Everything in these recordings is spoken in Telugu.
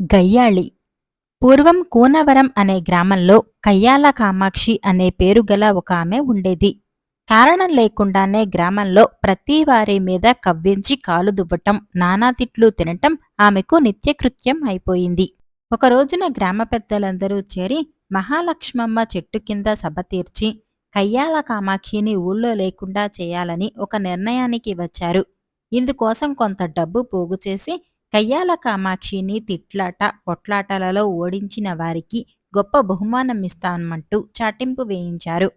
గయ్యాళి. పూర్వం కూనవరం అనే గ్రామంలో కయ్యాల కామాక్షి అనే పేరు గల ఒక ఆమె ఉండేది. కారణం లేకుండానే గ్రామంలో ప్రతి వారి మీద కవ్వించి కాలు దువ్వటం నానా తిట్లు తినటం ఆమెకు నిత్యకృత్యం అయిపోయింది. ఒక రోజున గ్రామ పెద్దలందరూ చేరి మహాలక్ష్మమ్మ చెట్టు కింద సభ తీర్చి కయ్యాల కామాక్షిని ఊళ్ళో లేకుండా చేయాలని ఒక నిర్ణయానికి వచ్చారు. ఇందుకోసం కొంత డబ్బు పోగు చేసి కయ్యాల కామాక్షిని తిట్లాట పొట్లాటలలో ఓడించిన వారికి గొప్ప బహుమానం ఇస్తామంటూ చాటింపు వేయించారు.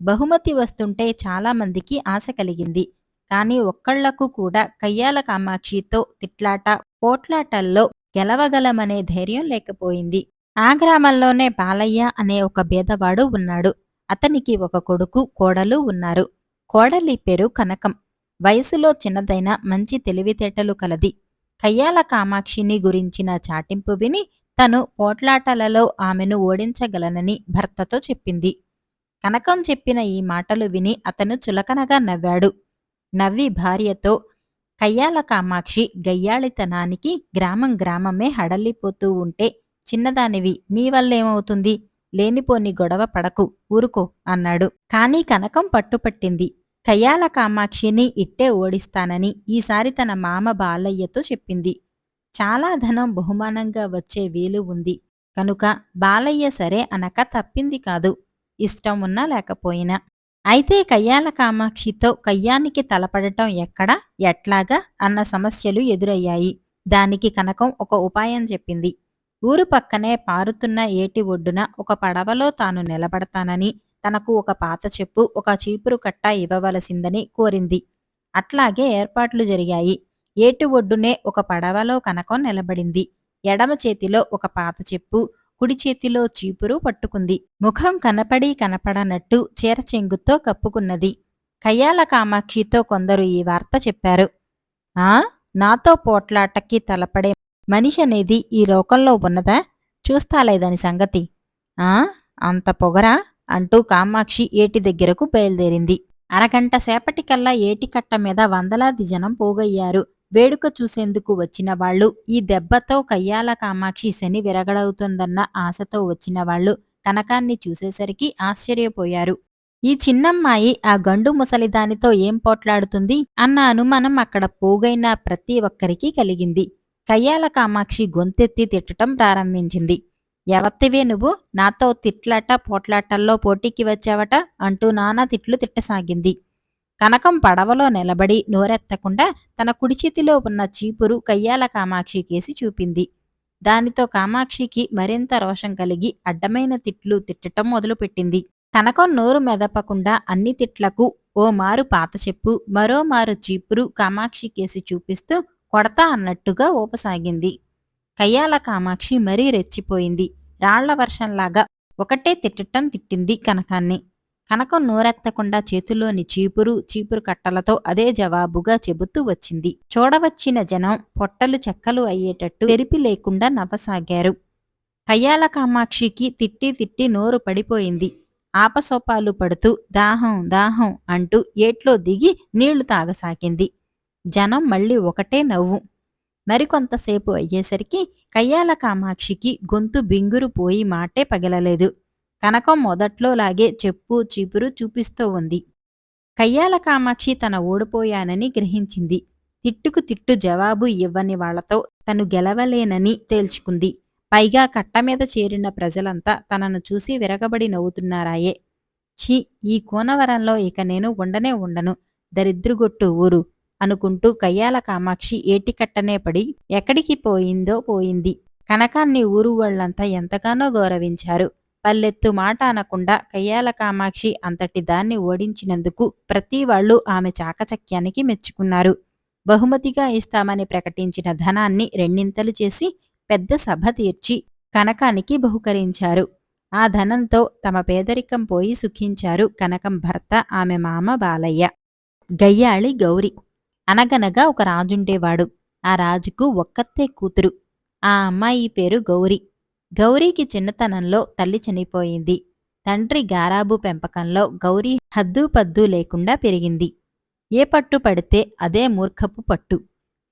బహుమతి వస్తుంటే చాలామందికి ఆశ కలిగింది. కానీ ఒక్కళ్ళకు కూడా కయ్యాల కామాక్షితో తిట్లాట పోట్లాటల్లో గెలవగలమనే ధైర్యం లేకపోయింది. ఆ గ్రామంలోనే బాలయ్య అనే ఒక బేదవాడు ఉన్నాడు. అతనికి ఒక కొడుకు కోడలు ఉన్నారు. కోడలి పేరు కనకం. వయసులో చిన్నదైన మంచి తెలివితేటలు కలది. కయ్యాల కామాక్షిని గురించిన చాటింపు విని తను పోట్లాటలలో ఆమెను ఓడించగలనని భర్తతో చెప్పింది. కనకం చెప్పిన ఈ మాటలు విని అతను చులకనగా నవ్వాడు. నవ్వి భార్యతో కయ్యాల కామాక్షి గయ్యాళితనానికి గ్రామం గ్రామమే హడల్లిపోతూ ఉంటే చిన్నదానివి నీ వల్లేమవుతుంది? లేనిపోని గొడవ పడకు ఊరుకో అన్నాడు. కానీ కనకం పట్టుపట్టింది. కయ్యాల కామాక్షిని ఇట్టే ఓడిస్తానని ఈసారి తన మామ బాలయ్యతో చెప్పింది. చాలా ధనం బహుమానంగా వచ్చే వీలు ఉంది. కనుక బాలయ్య సరే అనక తప్పింది కాదు. ఇష్టం ఉన్నా లేకపోయినా. అయితే కయ్యాల కామాక్షితో కయ్యానికి తలపడటం ఎక్కడా? ఎట్లాగా? అన్న సమస్యలు ఎదురయ్యాయి. దానికి కనకం ఒక ఉపాయం చెప్పింది. ఊరు పక్కనే పారుతున్న ఏటి ఒడ్డున ఒక పడవలో తాను నిలబడతానని తనకు ఒక పాత చెప్పు ఒక చీపురు కట్ట ఇవ్వవలసిందని కోరింది. అట్లాగే ఏర్పాట్లు జరిగాయి. ఏటు ఒడ్డునే ఒక పడవలో కనకం నిలబడింది. ఎడమ చేతిలో ఒక పాత చెప్పు కుడి చేతిలో చీపురు పట్టుకుంది. ముఖం కనపడి కనపడనట్టు చీరచెంగుతో కప్పుకున్నది. కయ్యాల కామాక్షితో కొందరు ఈ వార్త చెప్పారు. ఆ? నాతో పోట్లాటకి తలపడే మనిషి అనేది ఈ లోకంలో ఉన్నదా? చూస్తాలేదని సంగతి. ఆ? అంత పొగరా? అంటూ కామాక్షి ఏటి దగ్గరకు బయలుదేరింది. అరగంట సేపటికల్లా ఏటికట్ట మీద వందలాది జనం పోగయ్యారు. వేడుక చూసేందుకు వచ్చిన వాళ్ళు ఈ దెబ్బతో కయ్యాల కామాక్షి శని విరగడవుతుందన్న ఆశతో వచ్చిన వాళ్ళు కనకాన్ని చూసేసరికి ఆశ్చర్యపోయారు. ఈ చిన్నమ్మాయి ఆ గండు ముసలిదానితో ఏం పోట్లాడుతుంది అన్న అనుమానం అక్కడ పోగైన ప్రతి ఒక్కరికి కలిగింది. కయ్యాల కామాక్షి గొంతెత్తి తిట్టటం ప్రారంభించింది. ఎవత్తివే నువ్వు నాతో తిట్లాట పోట్లాటల్లో పోటీకి వచ్చావట అంటూ నానా తిట్లు తిట్టసాగింది. కనకం పడవలో నిలబడి నోరెత్తకుండా తన కుడి చేతిలో ఉన్న చీపురు కయ్యాల కామాక్షి కేసి చూపింది. దానితో కామాక్షికి మరింత రోషం కలిగి అడ్డమైన తిట్లు తిట్టటం మొదలుపెట్టింది. కనకం నోరు మెదపకుండా అన్ని తిట్లకు ఓ మారు పాత చెప్పు మరో మారు చీపురు కామాక్షి కేసి చూపిస్తూ కొడతా అన్నట్టుగా ఊపసాగింది. కయ్యాల కామాక్షి మరీ రెచ్చిపోయింది. రాళ్ళ వర్షంలాగా ఒకటే తిట్టటం తిట్టింది కనకాన్ని. కనకం నోరెత్తకుండా చేతిలోని చీపురు చీపురు కట్టలతో అదే జవాబుగా చెబుతూ వచ్చింది. చూడవచ్చిన జనం పొట్టలు చెక్కలు అయ్యేటట్టు తెరిపి లేకుండా నవ్వసాగారు. కయ్యాల కామాక్షికి తిట్టి తిట్టి నోరు పడిపోయింది. ఆపసోపాలు పడుతూ దాహం దాహం అంటూ ఏట్లో దిగి నీళ్ళు తాగసాగింది. జనం మళ్ళీ ఒకటే నవ్వు. మరికొంతసేపు అయ్యేసరికి కయ్యాల కామాక్షికి గొంతు బింగురు పోయి మాటే పగలలేదు. కనకం మొదట్లోలాగే చెప్పు చీపురు చూపిస్తూ ఉంది. కయ్యాల కామాక్షి తన ఓడిపోయానని గ్రహించింది. తిట్టుకు తిట్టు జవాబు ఇవ్వని వాళ్ళతో తను గెలవలేనని తేల్చుకుంది. పైగా కట్టమీద చేరిన ప్రజలంతా తనను చూసి విరగబడి నవ్వుతున్నారాయే. ఛీ ఈ కోనవరంలో ఇక నేను ఉండనే ఉండను. దరిద్రుగొట్టు ఊరు. అనుకుంటూ కయ్యాల కామాక్షి ఏటికట్టనే పడి ఎక్కడికి పోయిందో పోయింది. కనకాన్ని ఊరు వాళ్ళంతా ఎంతగానో గౌరవించారు. పల్లెత్తు మాట అనకుండా కయ్యాల కామాక్షి అంతటి దాన్ని ఓడించినందుకు ప్రతి వాళ్ళు ఆమె చాకచక్యానికి మెచ్చుకున్నారు. బహుమతిగా ఇస్తామని ప్రకటించిన ధనాన్ని రెండింతలు చేసి పెద్ద సభ తీర్చి కనకానికి బహుకరించారు. ఆ ధనంతో తమ పేదరికం పోయి సుఖించారు కనకం భర్త ఆమె మామ బాలయ్య. గయ్యాళి గౌరి అనగనగా ఒక రాజుండేవాడు. ఆ రాజుకు ఒక్కతే కూతురు. ఆ అమ్మాయి పేరు గౌరీ. గౌరీకి చిన్నతనంలో తల్లి చనిపోయింది. తండ్రి గారాబు పెంపకంలో గౌరీ హద్దు పద్దు లేకుండా పెరిగింది. ఏ పట్టు పడితే అదే మూర్ఖపు పట్టు.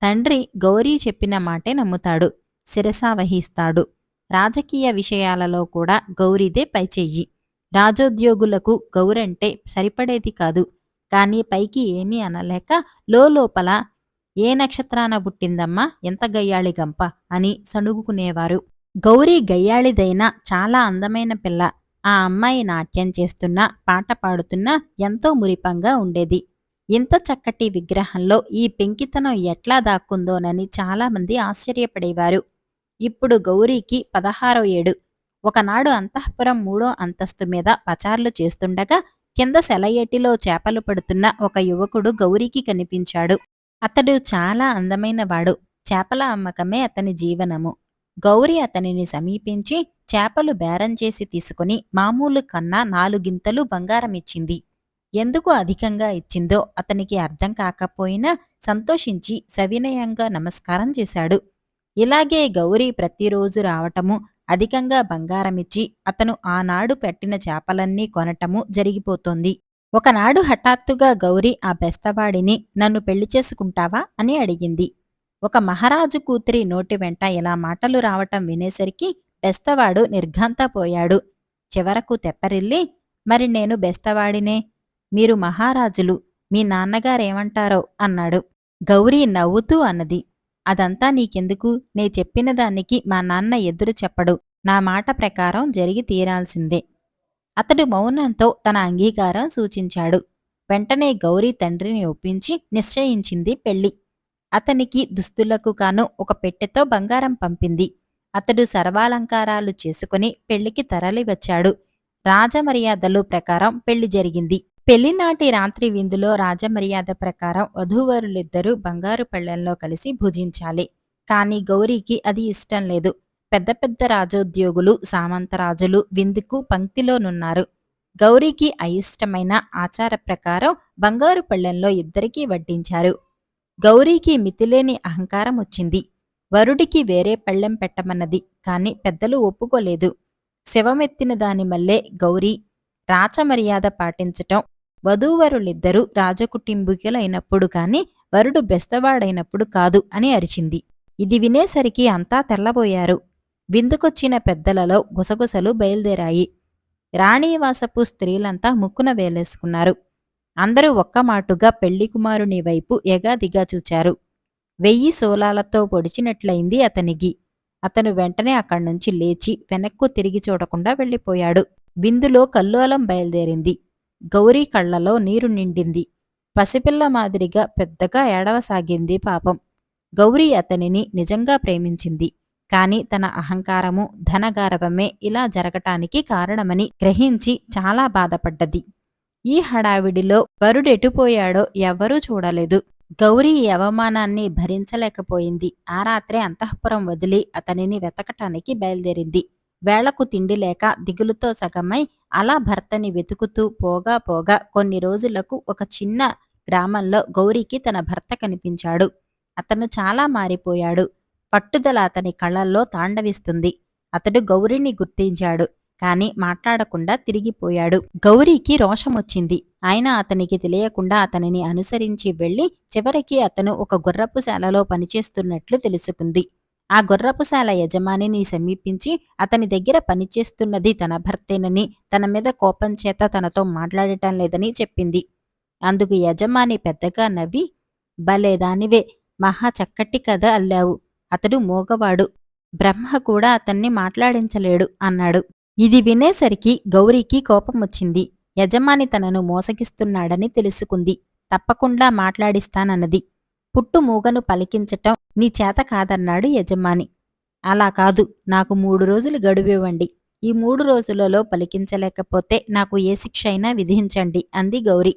తండ్రి గౌరీ చెప్పిన మాటే నమ్ముతాడు. శిరసావహిస్తాడు రాజకీయ విషయాలలో కూడా గౌరీదే పైచెయ్యి. రాజోద్యోగులకు గౌరంటే సరిపడేది కాదు. కానీ పైకి ఏమీ అనలేక లోపల ఏ నక్షత్రాన పుట్టిందమ్మా? ఎంత గయ్యాళి గంప? అని సణుగుకునేవారు. గౌరీ గయ్యాళిదైన చాలా అందమైన పిల్ల. ఆ అమ్మాయి నాట్యం చేస్తున్నా పాట పాడుతున్నా ఎంతో మురిపంగా ఉండేది. ఇంత చక్కటి విగ్రహంలో ఈ పెంకితనం ఎట్లా దాక్కుందోనని చాలామంది ఆశ్చర్యపడేవారు. ఇప్పుడు గౌరీకి పదహారో ఏడు. ఒకనాడు అంతఃపురం మూడో అంతస్తు మీద పచార్లు చేస్తుండగా కింద సెలయేటిలో చేపలు పడుతున్న ఒక యువకుడు గౌరీకి కనిపించాడు. అతడు చాలా అందమైనవాడు. చేపల అమ్మకమే అతని జీవనము. గౌరీ అతనిని సమీపించి చేపలు బేరం చేసి తీసుకుని మామూలు కన్నా నాలుగింతలు బంగారమిచ్చింది. ఎందుకు అధికంగా ఇచ్చిందో అతనికి అర్థం కాకపోయినా సంతోషించి సవినయంగా నమస్కారం చేశాడు. ఇలాగే గౌరీ ప్రతిరోజు రావటము అధికంగా బంగారమిచ్చి అతను ఆనాడు పెట్టిన చేపలన్నీ కొనటము జరిగిపోతోంది. ఒకనాడు హఠాత్తుగా గౌరీ ఆ బెస్తవాడిని నన్ను పెళ్ళి చేసుకుంటావా? అని అడిగింది. ఒక మహారాజు కూతురి నోటి వెంట ఇలా మాటలు రావటం వినేసరికి బెస్తవాడు నిర్ఘాంతపోయాడు చివరకు తెప్పరిల్లి మరి నేను బెస్తవాడినే? మీరు మహారాజులు మీ నాన్నగారేమంటారో? అన్నాడు. గౌరీ నవ్వుతూ అన్నది. అదంతా నీకెందుకు? నే చెప్పిన దానికి మా నాన్న ఎదురు చెప్పడు. నా మాట ప్రకారం జరిగి తీరాల్సిందే. అతడు మౌనంతో తన అంగీకారం సూచించాడు. వెంటనే గౌరీ తండ్రిని ఒప్పించి నిశ్చయించింది పెళ్ళి అతనికి దుస్తులకు కాను ఒక పెట్టెతో బంగారం పంపింది. అతడు సర్వాలంకారాలు చేసుకుని పెళ్ళికి తరలివచ్చాడు. రాజమర్యాదలు ప్రకారం పెళ్ళి జరిగింది. పెళ్ళినాటి రాత్రి విందులో రాజమర్యాద ప్రకారం వధూవరులిద్దరూ బంగారు పళ్ళెంలో కలిసి భుజించాలి. కాని గౌరీకి అది ఇష్టం లేదు. పెద్ద పెద్ద రాజోద్యోగులు సామంతరాజులు విందుకు పంక్తిలోనున్నారు గౌరీకి అయిష్టమైన ఆచార ప్రకారం బంగారు పళ్ళెంలో ఇద్దరికీ వడ్డించారు. గౌరీకి మితిలేని అహంకారం వచ్చింది. వరుడికి వేరే పళ్ళెం పెట్టమన్నది కాని పెద్దలు ఒప్పుకోలేదు. శవమెత్తిన దాని మల్లే గౌరీ రాచమర్యాద పాటించటం వధూవరులిద్దరూ రాజకుటుంబికులైనప్పుడు కాని వరుడు బెస్తవాడైనప్పుడు కాదు అని అరిచింది. ఇది వినేసరికి అంతా తెల్లబోయారు. విందుకొచ్చిన పెద్దలలో గుసగుసలు బయలుదేరాయి. రాణీవాసపు స్త్రీలంతా ముక్కున వేలేసుకున్నారు. అందరూ ఒక్కమాటుగా పెళ్ళి కుమారుని వైపు ఎగాదిగా చూచారు. వెయ్యి సోలాలతో పొడిచినట్లయింది అతనికి అతను వెంటనే అక్కడ్నుంచి లేచి వెనక్కు తిరిగి చూడకుండా వెళ్ళిపోయాడు. బిందులో కల్లోలం బయలుదేరింది. గౌరీ కళ్ళలో నీరు నిండింది. పసిపిల్ల మాదిరిగా పెద్దగా ఏడవసాగింది పాపం. గౌరీ అతనిని నిజంగా ప్రేమించింది. కాని తన అహంకారము ధనగారవమే ఇలా జరగటానికి కారణమని గ్రహించి చాలా బాధపడ్డది. ఈ హడావిడిలో వరుడెటుపోయాడో ఎవ్వరూ చూడలేదు. గౌరీ ఈ అవమానాన్ని భరించలేకపోయింది. ఆ రాత్రే అంతఃపురం వదిలి అతనిని వెతకటానికి బయలుదేరింది. వేళకు తిండి లేక దిగులుతో సగమై అలా భర్తని వెతుకుతూ పోగా పోగా కొన్ని రోజులకు ఒక చిన్న గ్రామంలో గౌరీకి తన భర్త కనిపించాడు. అతను చాలా మారిపోయాడు. పట్టుదల అతని కళ్ళల్లో తాండవిస్తుంది. అతడు గౌరీని గుర్తించాడు. కాని మాట్లాడకుండా తిరిగిపోయాడు. గౌరీకి రోషమొచ్చింది. ఆయన అతనికి తెలియకుండా అతనిని అనుసరించి వెళ్ళి చివరికి అతను ఒక గుర్రపుశాలలో పనిచేస్తున్నట్లు తెలుసుకుంది. ఆ గుర్రపుశాల యజమానిని సమీపించి అతని దగ్గర పనిచేస్తున్నది తన భర్తేనని తన మీద కోపం చేత తనతో మాట్లాడటం లేదని చెప్పింది. అందుకు యజమాని పెద్దగా నవ్వి భలే దానివే మహా చక్కటి కథ అల్లావు. అతడు మోగవాడు. బ్రహ్మ కూడా అతన్ని మాట్లాడించలేడు అన్నాడు. ఇది వినేసరికి గౌరీకి కోపం వచ్చింది. యజమాని తనను మోసగిస్తున్నాడని తెలుసుకుంది. తప్పకుండా మాట్లాడిస్తానన్నది. పుట్టు మూగను పలికించటం నీ చేత కాదన్నాడు యజమాని. అలా కాదు నాకు మూడు రోజులు గడువివ్వండి. ఈ మూడు రోజులలో పలికించలేకపోతే నాకు ఏ శిక్ష అయినా విధించండి అంది గౌరీ.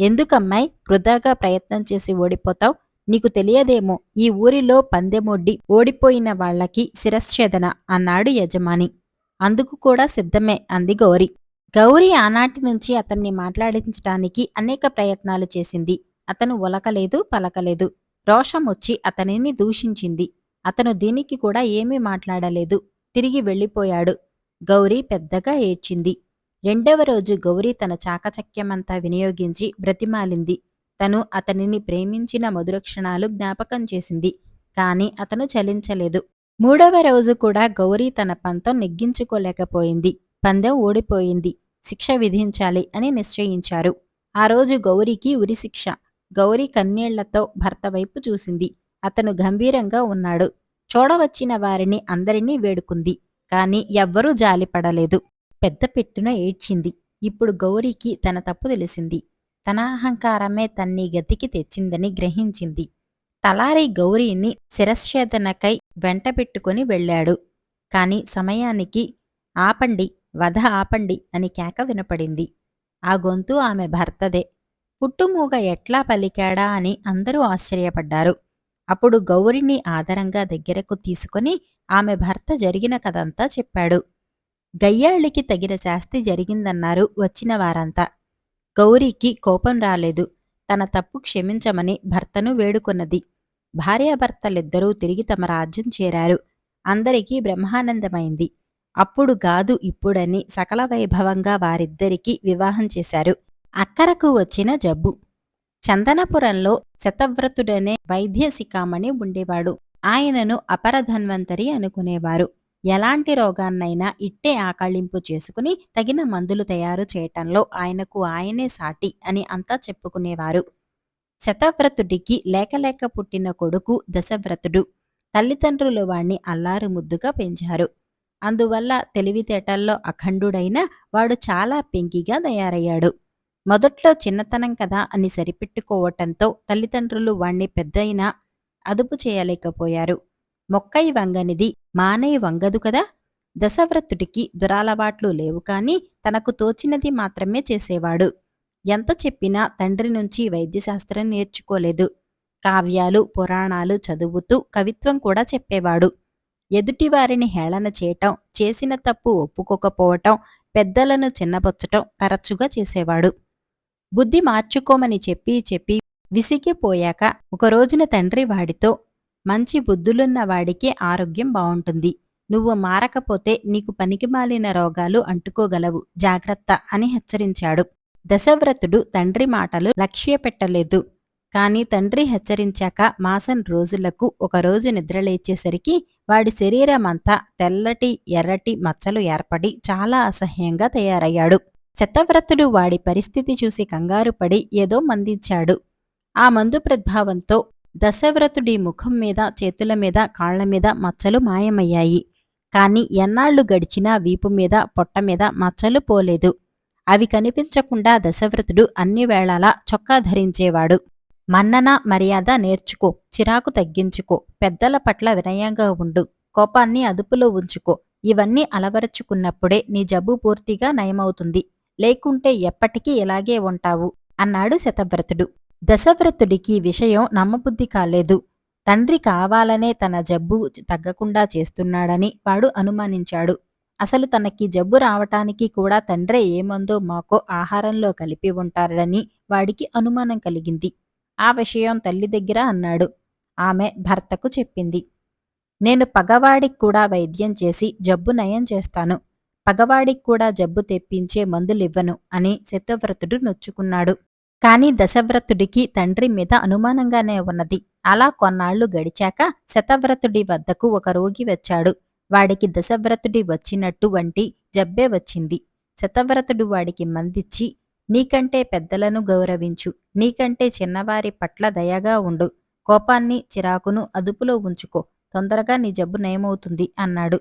ఎందుకమ్మాయి వృధాగా ప్రయత్నం చేసి ఓడిపోతావు? నీకు తెలియదేమో ఈ ఊరిలో పందెమొడ్డి ఓడిపోయిన వాళ్ళకి శిరశ్ఛేదన అన్నాడు యజమాని. అందుకు కూడా సిద్ధమే అంది గౌరి. గౌరీ ఆనాటి నుంచి అతన్ని మాట్లాడించటానికి అనేక ప్రయత్నాలు చేసింది. అతను ఒలకలేదు పలకలేదు. రోషం వచ్చి అతనిని దూషించింది. అతను దీనికి కూడా ఏమీ మాట్లాడలేదు. తిరిగి వెళ్ళిపోయాడు. గౌరీ పెద్దగా ఏడ్చింది. రెండవ రోజు గౌరీ తన చాకచక్యమంతా వినియోగించి బ్రతిమాలింది. తను అతనిని ప్రేమించిన మధురక్షణాలు జ్ఞాపకం చేసింది. కాని అతను చలించలేదు. మూడవ రోజు కూడా గౌరీ తన పంతం నెగ్గించుకోలేకపోయింది. పందెం ఓడిపోయింది శిక్ష విధించాలి అని నిశ్చయించారు. ఆ రోజు గౌరీకి ఉరిశిక్ష గౌరీ కన్నీళ్ళతో భర్త వైపు చూసింది. అతను గంభీరంగా ఉన్నాడు. చూడవచ్చిన వారిని అందరినీ వేడుకుంది. కాని ఎవ్వరూ జాలిపడలేదు పెద్ద పెట్టున ఏడ్చింది. ఇప్పుడు గౌరీకి తన తప్పు తెలిసింది. తన అహంకారమే తన్ని గతికి తెచ్చిందని గ్రహించింది. తలారి గౌరీని శిరశ్చేదనకై వెంట పెట్టుకుని వెళ్ళాడు. కాని సమయానికి ఆపండి వధ ఆపండి అని కేక వినపడింది. ఆ గొంతు ఆమె భర్తదే. పుట్టుమూగ ఎట్లా పలికాడా అని అందరూ ఆశ్చర్యపడ్డారు. అప్పుడు గౌరిని ఆదరంగా దగ్గరకు తీసుకుని ఆమె భర్త జరిగిన కథంతా చెప్పాడు. గయ్యాళ్ళికి తగిన శాస్తి జరిగిందన్నారు వచ్చిన వారంతా. గౌరీకి కోపం రాలేదు. తన తప్పు క్షమించమని భర్తను వేడుకొన్నది. భార్యాభర్తలిద్దరూ తిరిగి తమ రాజ్యం చేరారు. అందరికీ బ్రహ్మానందమైంది. అప్పుడు గాదు ఇప్పుడని సకల వైభవంగా వారిద్దరికీ వివాహం చేశారు. అక్కరకు వచ్చిన జబ్బు. చందనపురంలో శతవ్రతుడనే వైద్య శిఖామణి ఉండేవాడు. ఆయనను అపరధన్వంతరి అనుకునేవారు. ఎలాంటి రోగాన్నైనా ఇట్టే ఆకళింపు చేసుకుని తగిన మందులు తయారు చేయటంలో ఆయనకు ఆయనే సాటి అని అంతా చెప్పుకునేవారు. శతవ్రతుడికి లేకలేక పుట్టిన కొడుకు దశవ్రతుడు. తల్లిదండ్రులు వాణ్ణి అల్లారు ముద్దుగా పెంచారు. అందువల్ల తెలివితేటల్లో అఖండుడైన వాడు చాలా పెంకిగా తయారయ్యాడు. మొదట్లో చిన్నతనం కదా అని సరిపెట్టుకోవటంతో తల్లిదండ్రులు వాణ్ణి పెద్దయినా అదుపు చేయలేకపోయారు. మొక్కై వంగనిది మానై వంగదు కదా? దశవ్రతుడికి దురాలవాట్లు లేవు కాని తనకు తోచినది మాత్రమే చేసేవాడు. ఎంత చెప్పినా తండ్రి నుంచి వైద్యశాస్త్రం నేర్చుకోలేదు. కావ్యాలు పురాణాలు చదువుతూ కవిత్వం కూడా చెప్పేవాడు. ఎదుటివారిని హేళన చేయటం చేసిన తప్పు ఒప్పుకోకపోవటం పెద్దలను చిన్నబొచ్చటం తరచుగా చేసేవాడు. బుద్ధి మార్చుకోమని చెప్పి చెప్పి విసిగిపోయాక ఒక రోజున తండ్రి వాడితో మంచి బుద్ధులున్న వాడికి ఆరోగ్యం బావుంటుంది. నువ్వు మారకపోతే నీకు పనికిమాలిన రోగాలు అంటుకోగలవు. జాగ్రత్త అని హెచ్చరించాడు. దశవ్రతుడు తండ్రి మాటలు లక్ష్యపెట్టలేదు. కాని తండ్రి హెచ్చరించాక మాసం రోజులకు ఒకరోజు నిద్రలేచేసరికి వాడి శరీరమంతా తెల్లటి ఎర్రటి మచ్చలు ఏర్పడి చాలా అసహ్యంగా తయారయ్యాడు. చెత్తవ్రతుడు వాడి పరిస్థితి చూసి కంగారుపడి ఏదో మందించాడు. ఆ మందు ప్రభావంతో దశవ్రతుడి ముఖం మీద చేతుల మీద కాళ్ళ మీద మచ్చలు మాయమయ్యాయి. కాని ఎన్నాళ్ళు గడిచినా వీపు మీద పొట్ట మీద మచ్చలు పోలేదు. అవి కనిపించకుండా దశవ్రతుడు అన్ని వేళలా చొక్కా ధరించేవాడు. మన్నన మర్యాద నేర్చుకో చిరాకు తగ్గించుకో పెద్దల పట్ల వినయంగా ఉండు కోపాన్ని అదుపులో ఉంచుకో ఇవన్నీ అలవరుచుకున్నప్పుడే నీ జబ్బు పూర్తిగా నయమవుతుంది. లేకుంటే ఎప్పటికీ ఇలాగే ఉంటావు అన్నాడు శతవ్రతుడు. దశవ్రతుడికి విషయం నమ్మబుద్ధి కాలేదు. తండ్రి కావాలనే తన జబ్బు తగ్గకుండా చేస్తున్నాడని వాడు అనుమానించాడు. అసలు తనకి జబ్బు రావటానికి కూడా తండ్రే ఏమందో మాకో ఆహారంలో కలిపి ఉంటారని వాడికి అనుమానం కలిగింది. ఆ విషయం తల్లి దగ్గర అన్నాడు. ఆమె భర్తకు చెప్పింది. నేను పగవాడికి కూడా వైద్యం చేసి జబ్బు నయం చేస్తాను. పగవాడికి కూడా జబ్బు తెప్పించే మందులివ్వను అని శతవ్రతుడు నొచ్చుకున్నాడు. కాని దశవ్రతుడికి తండ్రి మీద అనుమానంగానే ఉన్నది. అలా కొన్నాళ్ళు గడిచాక శతవ్రతుడి వద్దకు ఒక రోగి వచ్చాడు. వాడికి దశవ్రతుడి వచ్చినట్టు వంటి జబ్బే వచ్చింది. శతవ్రతుడు వాడికి మందిచ్చి నీకంటే పెద్దలను గౌరవించు. నీకంటే చిన్నవారి పట్ల దయగా ఉండు. కోపాన్ని చిరాకును అదుపులో ఉంచుకో. తొందరగా నీ జబ్బు నయమవుతుంది అన్నాడు.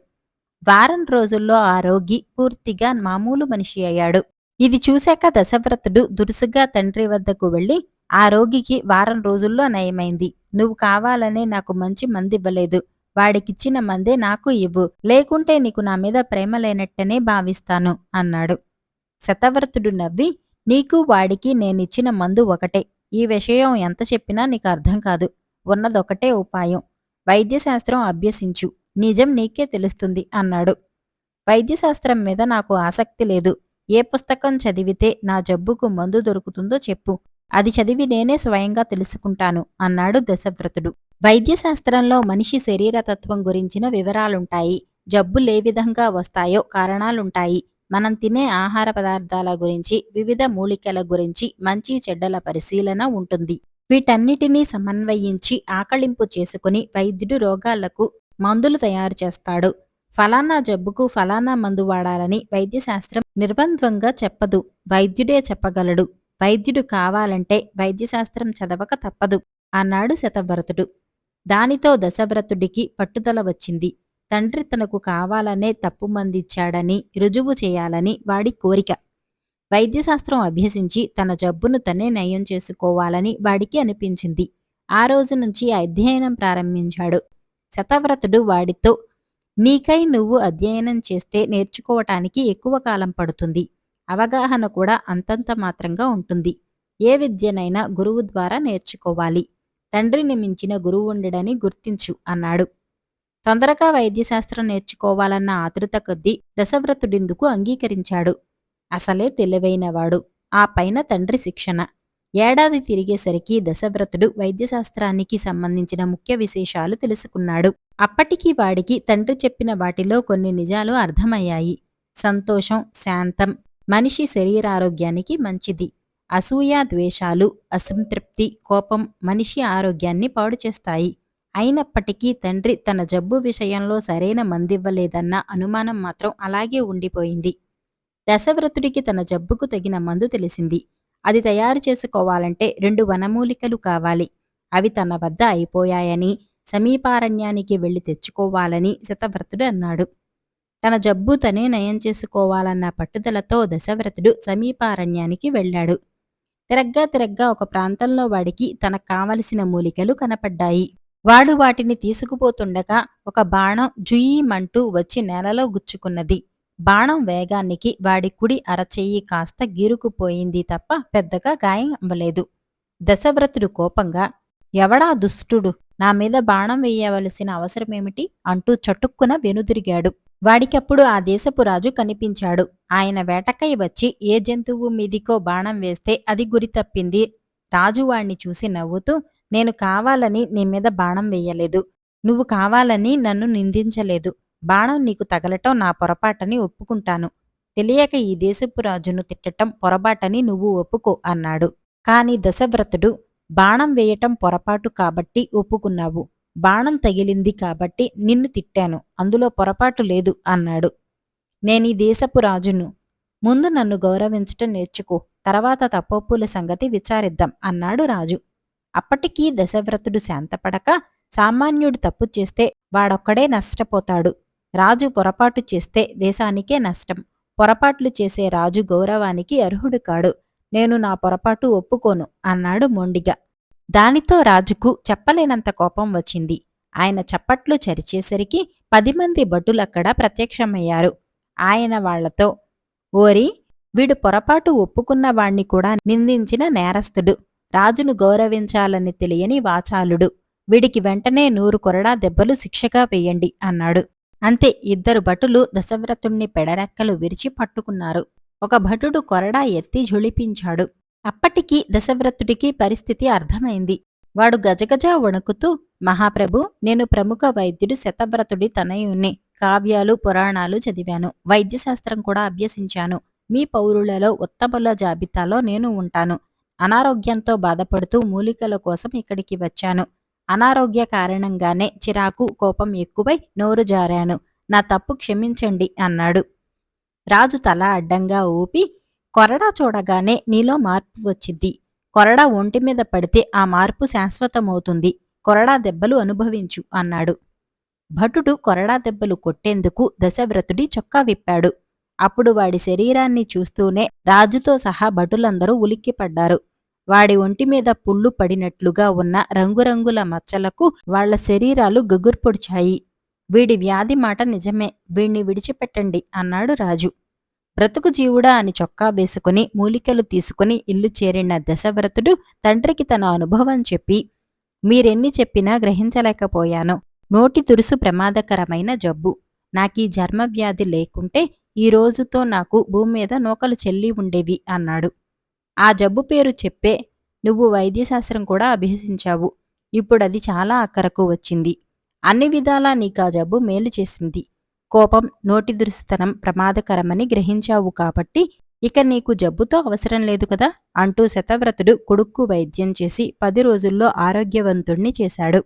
వారం రోజుల్లో ఆ రోగి పూర్తిగా మామూలు మనిషి అయ్యాడు. ఇది చూశాక దశవ్రతుడు దురుసుగా తండ్రి వద్దకు వెళ్ళి ఆ రోగికి వారం రోజుల్లో నయమైంది. నువ్వు కావాలనే నాకు మంచి మందివ్వలేదు. వాడికిచ్చిన మందే నాకు ఇవ్వు. లేకుంటే నీకు నా మీద ప్రేమ లేనట్టనే భావిస్తాను అన్నాడు. శతవ్రతుడు నవ్వి నీకు వాడికి నేనిచ్చిన మందు ఒకటే. ఈ విషయం ఎంత చెప్పినా నీకు అర్థం కాదు. ఉన్నదొకటే ఉపాయం. వైద్యశాస్త్రం అభ్యసించు. నిజం నీకే తెలుస్తుంది అన్నాడు. వైద్యశాస్త్రం మీద నాకు ఆసక్తి లేదు. ఏ పుస్తకం చదివితే నా జబ్బుకు మందు దొరుకుతుందో చెప్పు. అది చదివి నేనే స్వయంగా తెలుసుకుంటాను అన్నాడు దశవ్రతుడు. వైద్యశాస్త్రంలో మనిషి శరీరతత్వం గురించిన వివరాలుంటాయి. జబ్బులే విధంగా వస్తాయో కారణాలుంటాయి. మనం తినే ఆహార పదార్థాల గురించి వివిధ మూలికల గురించి మంచి చెడ్డల పరిశీలన ఉంటుంది. వీటన్నిటినీ సమన్వయించి ఆకళింపు చేసుకుని వైద్యుడు రోగాలకు మందులు తయారు చేస్తాడు. ఫలానా జబ్బుకు ఫలానా మందు వాడాలని వైద్యశాస్త్రం నిర్బంధంగా చెప్పదు. వైద్యుడే చెప్పగలడు. వైద్యుడు కావాలంటే వైద్యశాస్త్రం చదవక తప్పదు అన్నాడు శతవ్రతుడు. దానితో దశవ్రతుడికి పట్టుదల వచ్చింది. తండ్రి తనకు కావాలనే తప్పు మందిచ్చాడని రుజువు చేయాలని వాడి కోరిక. వైద్యశాస్త్రం అభ్యసించి తన జబ్బును తనే నయం చేసుకోవాలని వాడికి అనిపించింది. ఆ రోజు నుంచి అధ్యయనం ప్రారంభించాడు. శతవ్రతుడు వాడితో నీకై నువ్వు అధ్యయనం చేస్తే నేర్చుకోవటానికి ఎక్కువ కాలం పడుతుంది. అవగాహన కూడా అంతంత మాత్రంగా ఉంటుంది. ఏ విద్యనైనా గురువు ద్వారా నేర్చుకోవాలి. తండ్రిని మించిన గురువు ఉండడని గుర్తించు అన్నాడు. తొందరగా వైద్యశాస్త్రం నేర్చుకోవాలన్న ఆతృత కొద్దీ దశవ్రతుడిందుకు అంగీకరించాడు. అసలే తెలివైనవాడు. ఆ పైన తండ్రి శిక్షణ. ఏడాది తిరిగేసరికి దశవ్రతుడు వైద్యశాస్త్రానికి సంబంధించిన ముఖ్య విశేషాలు తెలుసుకున్నాడు. అప్పటికీ వాడికి తండ్రి చెప్పిన వాటిలో కొన్ని నిజాలు అర్థమయ్యాయి. సంతోషం శాంతం మనిషి శరీరారోగ్యానికి మంచిది. అసూయ ద్వేషాలు అసంతృప్తి కోపం మనిషి ఆరోగ్యాన్ని పాడు చేస్తాయి. అయినప్పటికీ తండ్రి తన జబ్బు విషయంలో సరైన మందివ్వలేదన్న అనుమానం మాత్రం అలాగే ఉండిపోయింది. దశవ్రతుడికి తన జబ్బుకు తగిన మందు తెలిసింది. అది తయారు చేసుకోవాలంటే రెండు వనమూలికలు కావాలి. అవి తన వద్ద అయిపోయాయని సమీపారణ్యానికి వెళ్ళి తెచ్చుకోవాలని శతవ్రతుడు అన్నాడు. తన జబ్బు తనే నయం చేసుకోవాలన్న పట్టుదలతో దశవ్రతుడు సమీపారణ్యానికి వెళ్ళాడు. తిరగ్గా తిరగ్గా ఒక ప్రాంతంలో వాడికి తనకు కావలసిన మూలికలు కనపడ్డాయి. వాడు వాటిని తీసుకుపోతుండగా ఒక బాణం జుయ్యమంటూ వచ్చి నేలలో గుచ్చుకున్నది. బాణం వేగానికి వాడి కుడి అరచెయ్యి కాస్త గీరుకుపోయింది తప్ప పెద్దగా గాయం అవ్వలేదు. దశవ్రతుడు కోపంగా ఎవడా దుష్టుడు? నా మీద బాణం వేయవలసిన అవసరమేమిటి? అంటూ చటుక్కున వెనుదిరిగాడు. వాడికప్పుడు ఆ దేశపు రాజు కనిపించాడు. ఆయన వేటకై వచ్చి ఏ జంతువు మీదికో బాణం వేస్తే అది గురి తప్పింది? రాజు వాణ్ణి చూసి నవ్వుతూ నేను కావాలని నీ మీద బాణం వేయలేదు. నువ్వు కావాలని నన్ను నిందించలేదు. బాణం నీకు తగలటం నా పొరపాటని ఒప్పుకుంటాను. తెలియక ఈ దేశపు రాజును తిట్టటం పొరపాటని నువ్వు ఒప్పుకో అన్నాడు. కాని దశవ్రతుడు బాణం వేయటం పొరపాటు కాబట్టి ఒప్పుకున్నావు. బాణం తగిలింది కాబట్టి నిన్ను తిట్టాను. అందులో పొరపాటు లేదు అన్నాడు. నేనీ దేశపు రాజును. ముందు నన్ను గౌరవించటం నేర్చుకో. తర్వాత తప్పొప్పుల సంగతి విచారిద్దాం అన్నాడు రాజు. అప్పటికీ దశవ్రతుడు శాంతపడక సామాన్యుడు తప్పు చేస్తే వాడొక్కడే నష్టపోతాడు. రాజు పొరపాటు చేస్తే దేశానికే నష్టం. పొరపాట్లు చేసే రాజు గౌరవానికి అర్హుడు కాడు. నేను నా పొరపాటు ఒప్పుకోను అన్నాడు మొండిగా. దానితో రాజుకు చెప్పలేనంత కోపం వచ్చింది. ఆయన చప్పట్లు చరిచేసరికి పది మంది భటులక్కడ ప్రత్యక్షమయ్యారు. ఆయన వాళ్ళతో ఓరి వీడు పొరపాటు ఒప్పుకున్న వాణ్ణి కూడా నిందించిన నేరస్తుడు. రాజును గౌరవించాలని తెలియని వాచాలుడు. వీడికి వెంటనే నూరు కొరడా దెబ్బలు శిక్షగా వేయండి అన్నాడు. అంతే ఇద్దరు భటులు దశవ్రతుణ్ణి పెడరెక్కలు విరిచి పట్టుకున్నారు. ఒక భటుడు కొరడా ఎత్తి ఝుళిపించాడు. అప్పటికి దశవ్రతుడికి పరిస్థితి అర్థమైంది. వాడు గజగజ వణుకుతూ మహాప్రభు నేను ప్రముఖ వైద్యుడు శతవ్రతుడి తనయుణ్ణి. కావ్యాలు పురాణాలు చదివాను. వైద్యశాస్త్రం కూడా అభ్యసించాను. మీ పౌరులలో ఉత్తముల జాబితాలో నేను ఉంటాను. అనారోగ్యంతో బాధపడుతూ మూలికల కోసం ఇక్కడికి వచ్చాను. అనారోగ్య కారణంగానే చిరాకు కోపం ఎక్కువై నోరు జారాను. నా తప్పు క్షమించండి అన్నాడు. రాజు తల అడ్డంగా ఊపి కొరడా చూడగానే నీలో మార్పు వచ్చింది. కొరడా ఒంటి మీద పడితే ఆ మార్పు శాశ్వతమవుతుంది. కొరడా దెబ్బలు అనుభవించు అన్నాడు. భటుడు కొరడా దెబ్బలు కొట్టేందుకు దశవ్రతుడి చొక్కా విప్పాడు. అప్పుడు వాడి శరీరాన్ని చూస్తూనే రాజుతో సహా భటులందరూ ఉలిక్కిపడ్డారు. వాడి ఒంటి మీద పుళ్ళు పడినట్లుగా ఉన్న రంగురంగుల మచ్చలకు వాళ్ళ శరీరాలు గగుర్పొడిచాయి వీడి వ్యాధి మాట నిజమే వీణ్ణి విడిచిపెట్టండి అన్నాడు రాజు. బ్రతుకు జీవుడా అని చొక్కా వేసుకుని మూలికలు తీసుకుని ఇల్లు చేరిన దశవ్రతుడు తండ్రికి తన అనుభవం చెప్పి మీరెన్ని చెప్పినా గ్రహించలేకపోయాను. నోటి తురుసు ప్రమాదకరమైన జబ్బు. నాకీ జర్మవ్యాధి లేకుంటే ఈ రోజుతో నాకు భూమి మీద నూకలు చెల్లి ఉండేవి అన్నాడు. ఆ జబ్బు పేరు చెప్పే నువ్వు వైద్యశాస్త్రం కూడా అభ్యసించావు. ఇప్పుడది చాలా అక్కరకు వచ్చింది. అన్ని విధాలా నీకు ఆ జబ్బు మేలు చేసింది. కోపం నోటి దురుసుతనం ప్రమాదకరమని గ్రహించావు కాబట్టి ఇక నీకు జబ్బుతో అవసరం లేదు కదా అంటూ శతవ్రతుడు కొడుక్కు వైద్యం చేసి పది రోజుల్లో ఆరోగ్యవంతుణ్ణి చేశాడు.